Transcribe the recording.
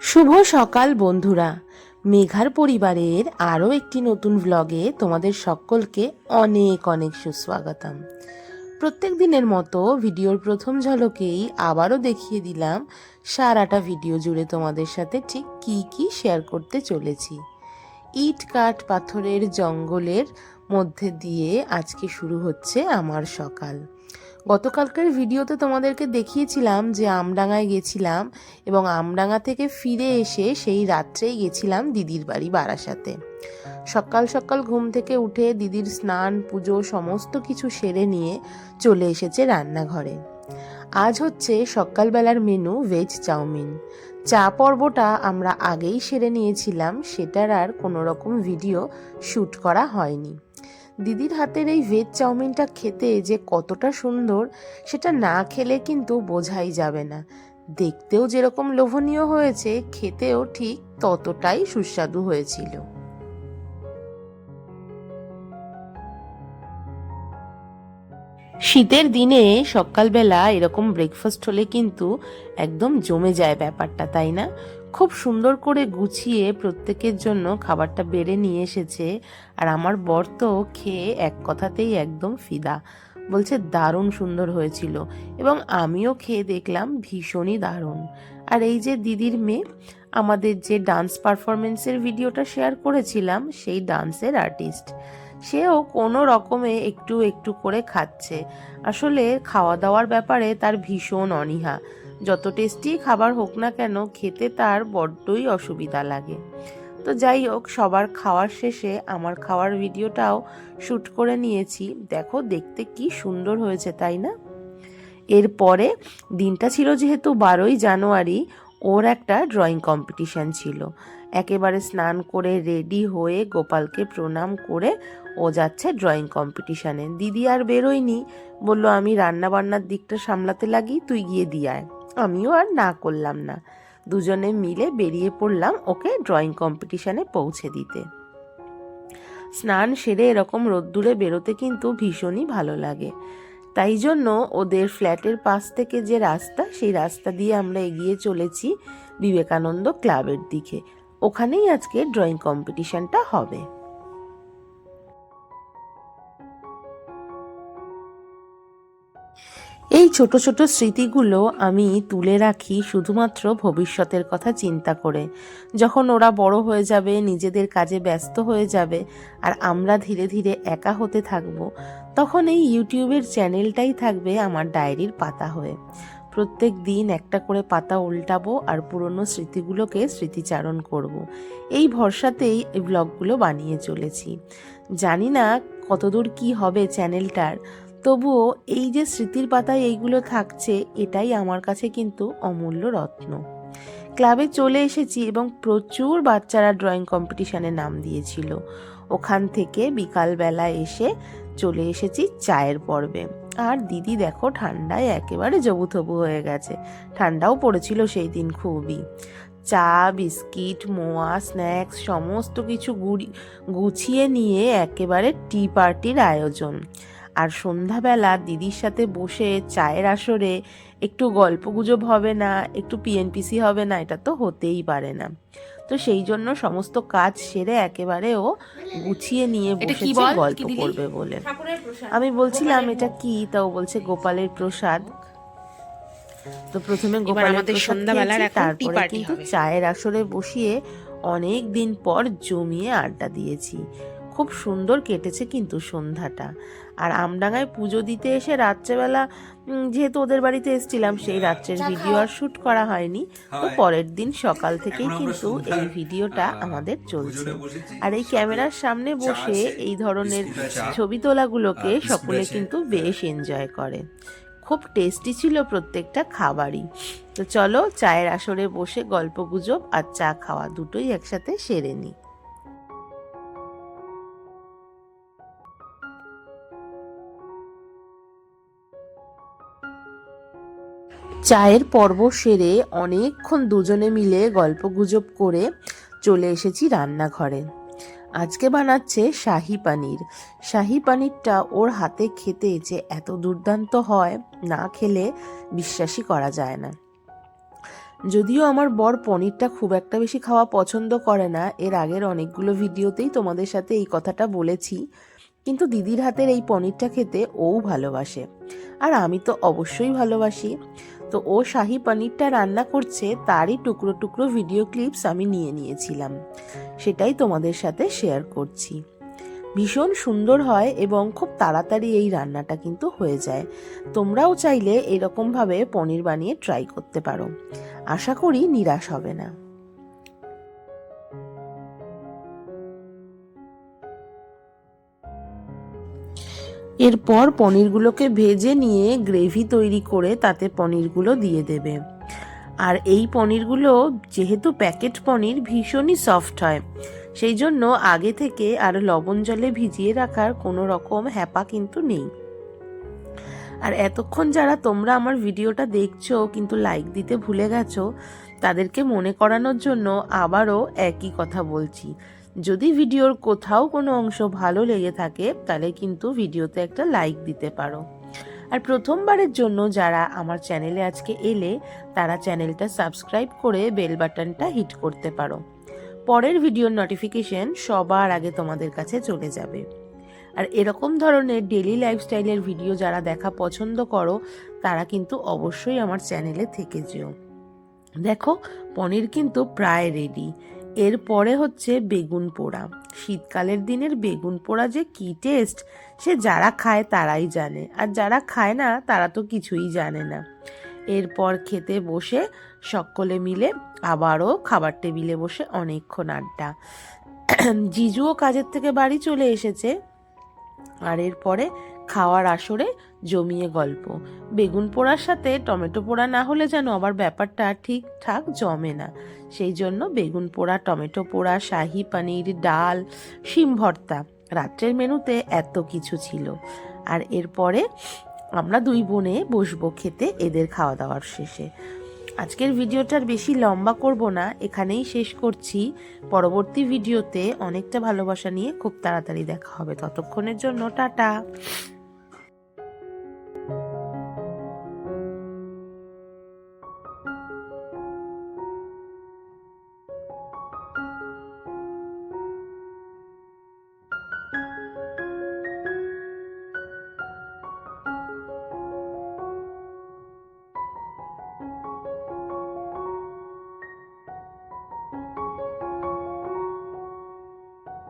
শুভ সকাল, বন্ধুরা। মেঘার পরিবারের আরও একটি নতুন ভ্লগে তোমাদের সকলকে অনেক অনেক সুস্বাগতম। প্রত্যেক দিনের মতো ভিডিওর প্রথম ঝলকেই আবারও দেখিয়ে দিলাম সারাটা ভিডিও জুড়ে তোমাদের সাথে ঠিক কি কি শেয়ার করতে চলেছি। ইট কাঠ পাথরের জঙ্গলের মধ্যে দিয়ে আজকে শুরু হচ্ছে আমার সকাল। গতকালকের ভিডিওতে তোমাদেরকে দেখিয়েছিলাম যে আমডাঙায় গেছিলাম এবং আমডাঙা থেকে ফিরে এসে সেই রাত্রেই গেছিলাম দিদির বাড়ি বারাসাতে। সকাল সকাল ঘুম থেকে উঠে দিদির স্নান, পুজো সমস্ত কিছু সেরে নিয়ে চলে এসেছে রান্নাঘরে। আজ হচ্ছে সকালবেলার মেনু ভেজ চাউমিন। চা পর্বটা আমরা আগেই সেরে নিয়েছিলাম, সেটার আর কোনো রকম ভিডিও শ্যুট করা হয়নি। দিদির হাতের এই ভেজ চাউমিনটা খেতে যে কতটা সুন্দর, সেটা না খেলে কিন্তু বোঝাই যাবে না। দেখতেও যেরকম লোভনীয় হয়েছে, খেতেও ঠিক ততটাই সুস্বাদু হয়েছিল। শীতের দিনে সকালবেলা এরকম ব্রেকফাস্ট হলে কিন্তু একদম জমে যায় ব্যাপারটা, তাই না? খুব সুন্দর করে গুছিয়ে প্রত্যেকের জন্য খাবারটা বেড়ে নিয়ে এসেছে। আর আমার বর তো খেয়ে এক কথাতেই একদম ফিদা। বলছে, দারুণ সুন্দর হয়েছিল। এবং আমিও খেয়ে দেখলাম ভীষণই দারুণ। আর এই যে দিদির মেয়ে, আমাদের যে ডান্স পারফরমেন্সের ভিডিওটা শেয়ার করেছিলাম, সেই ডান্সের আর্টিস্ট সেও কোনো রকমে একটু একটু করে খাচ্ছে। আসলে খাওয়া দাওয়ার ব্যাপারে তার ভীষণ অনীহা। যত টেস্টি খাবার হোক না কেন খেতে তার বড্ডই অসুবিধা লাগে। তো যাই হোক, সবার খাওয়ার শেষে আমার খাওয়ার ভিডিওটাও শ্যুট করে নিয়েছি। দেখো, দেখতে কি সুন্দর হয়েছে, তাই না? এরপরে দিনটা ছিল যেহেতু বারোই জানুয়ারি ওর একটা ড্রয়িং কম্পিটিশান ছিল। একেবারে স্নান করে রেডি হয়ে গোপালকে প্রণাম করে ও যাচ্ছে ড্রয়িং কম্পিটিশানে দিদি আর বেরোয়নি। বলল, আমি রান্না বান্নার দিকটা সামলাতে লাগি, তুই গিয়ে দিয়ায় আমিও আর না করলাম না। দুজনে মিলে বেরিয়ে পড়লাম ওকে ড্রয়িং কম্পিটিশানে পৌঁছে দিতে। স্নান সেরে এরকম রোদ্দুরে বেরোতে কিন্তু ভীষণই ভালো লাগে। তাই জন্য ওদের ফ্ল্যাটের পাশ থেকে যে রাস্তা, সেই রাস্তা দিয়ে আমরা এগিয়ে চলেছি বিবেকানন্দ ক্লাবের দিকে। ওখানেই আজকে ড্রয়িং কম্পিটিশনটা হবে। এই ছোট ছোট স্মৃতিগুলো আমি তুলে রাখি শুধুমাত্র ভবিষ্যতের কথা চিন্তা করে। যখন ওরা বড় হয়ে যাবে, নিজেদের কাজে ব্যস্ত হয়ে যাবে, আর আমরা ধীরে ধীরে একা হতে থাকব তখন এই ইউটিউবের চ্যানেলটাই থাকবে আমার ডায়েরির পাতা হয়ে। প্রত্যেক দিন একটা করে পাতা উল্টাবো আর পুরনো স্মৃতিগুলোকে স্মৃতিচারণ করব। এই ভরসাতেই এই ব্লগগুলো বানিয়ে চলেছি। জানি না কতদূর কি হবে চ্যানেলটার, তবুও এই যে স্মৃতির পাতায় এইগুলো থাকছে, এটাই আমার কাছে কিন্তু অমূল্য রত্ন। ক্লাবে চলে এসেছি এবং প্রচুর বাচ্চারা ড্রয়িং কম্পিটিশানে নাম দিয়েছিল। ওখান থেকে বিকালবেলা এসে চলে এসেছি চায়ের পর্বে। আর দিদি দেখো ঠান্ডায় একেবারে জবুথবু হয়ে গেছে। ঠান্ডাও পড়েছিল সেই দিন খুবই। চা, বিস্কিট, মোয়া, স্ন্যাক্স, সমস্ত কিছু গুড়ি, গুছিয়ে নিয়ে একেবারে টি পার্টির আয়োজন। আর সন্ধ্যাবেলা দিদির সাথে বসে চায়ের আসরে একটু গল্প গুজব হবে না, একটু পিএনপিসি হবে না, এটা তো হতেই পারে না। তো সেই জন্য সমস্ত কাজ সেরে একেবারে ও গুছিয়ে নিয়ে বসেছে গল্প করবে বলে। আমি বলছিলাম এটা কি? তা ও বলছে গোপালের প্রসাদ। তো প্রথমে গোপালের প্রসাদ তারপরে কিন্তু চায়ের আসরে বসিয়ে অনেক দিন পর জমিয়ে আড্ডা দিয়েছি। খুব সুন্দর কেটেছে কিন্তু সন্ধ্যাটা। আর আমডাঙ্গায় পুজো দিতে এসে রাত্রেবেলা যেহেতু ওদের বাড়িতে এসেছিলাম সেই রাত্রের ভিডিও আর শ্যুট করা হয়নি। তো পরের দিন সকাল থেকেই কিন্তু এই ভিডিওটা আমাদের চলছে। আর এই ক্যামেরার সামনে বসে এই ধরনের ছবি তোলাগুলোকে সকলে কিন্তু বেশ এনজয় করে। খুব টেস্টি ছিল প্রত্যেকটা খাবারই। তো চলো চায়ের আসরে বসে গল্প গুজব আর চা খাওয়া দুটোই একসাথে সেরে নিই। চায়ের পর্ব সেরে অনেকক্ষণ দুজনে মিলে গল্প গুজব করে চলে এসেছি রান্নাঘরে। আজকে বানাচ্ছে শাহি পানির। শাহি পানিরটা ওর হাতে খেতে যে এত দুর্দান্ত হয়, না খেলে বিশ্বাসই করা যায় না। যদিও আমার বর পনিরটা খুব একটা বেশি খাওয়া পছন্দ করে না, এর আগের অনেকগুলো ভিডিওতেই তোমাদের সাথে এই কথাটা বলেছি, কিন্তু দিদির হাতের এই পনিরটা খেতে ওও ভালোবাসে। আর আমি তো অবশ্যই ভালোবাসি। তো ও শাহি পনিরটা রান্না করছে, তারই টুকরো টুকরো ভিডিও ক্লিপস আমি নিয়ে নিয়েছিলাম। সেটাই তোমাদের সাথে শেয়ার করছি। ভীষণ সুন্দর হয় এবং খুব তাড়াতাড়ি এই রান্নাটা কিন্তু হয়ে যায়। তোমরাও চাইলে এরকমভাবে পনির বানিয়ে ট্রাই করতে পারো। আশা করি নিরাশ হবে না। এরপর পনিরগুলোকে ভেজে নিয়ে গ্রেভি তৈরি করে তাতে পনিরগুলো দিয়ে দেবে। আর এই পনিরগুলো যেহেতু প্যাকেট পনির, ভীষণই সফট হয়। সেই জন্য আগে থেকে আর লবণ জলে ভিজিয়ে রাখার কোনো রকম হ্যাপা কিন্তু নেই। আর এতক্ষণ যারা তোমরা আমার ভিডিওটা দেখছ কিন্তু লাইক দিতে ভুলে গেছো, তাদেরকে মনে করানোর জন্য আবারও একই কথা বলছি। যদি ভিডিওর কোথাও কোনো অংশ ভালো লেগে থাকে, তাহলে কিন্তু ভিডিওতে একটা লাইক দিতে পারো। আর প্রথমবারের জন্য যারা আমার চ্যানেলে আজকে এলে, তারা চ্যানেলটা সাবস্ক্রাইব করে বেল বাটনটা হিট করতে পারো। পরের ভিডিওর নোটিফিকেশন সবার আগে তোমাদের কাছে চলে যাবে। আর এরকম ধরনের ডেলি লাইফস্টাইলের ভিডিও যারা দেখা পছন্দ করো, তারা কিন্তু অবশ্যই আমার চ্যানেলে থেকে যেও। দেখো, পনির কিন্তু প্রায় রেডি এরপরে হচ্ছে বেগুন পোড়া। শীতকালের দিনের বেগুন পোড়া যে কি টেস্ট সে যারা খায় তারাই জানে। আর যারা খায় না, তারা তো কিছুই জানে না। এরপর খেতে বসে সকলে মিলে আবারও খাবার টেবিলে বসে অনেকক্ষণ আড্ডা। জিজুও কাজের থেকে বাড়ি চলে এসেছে। আর এরপরে খাওয়ার আসরে জমিয়ে গল্প। বেগুন পোড়ার সাথে টমেটো পোড়া না হলে যেন আবার ব্যাপারটা ঠিকঠাক জমে না। সেই জন্য বেগুন পোড়া, টমেটো পোড়া, শাহি পনির, ডাল, শিম ভর্তা রাত্রের মেনুতে এত কিছু ছিল। আর এরপরে আমরা দুই বোনে বসবো খেতে এদের খাওয়া দাওয়ার শেষে। আজকের ভিডিওটার বেশি লম্বা করব না, এখানেই শেষ করছি। পরবর্তী ভিডিওতে অনেকটা ভালোবাসা নিয়ে খুব তাড়াতাড়ি দেখা হবে। ততক্ষণের জন্য টাটা।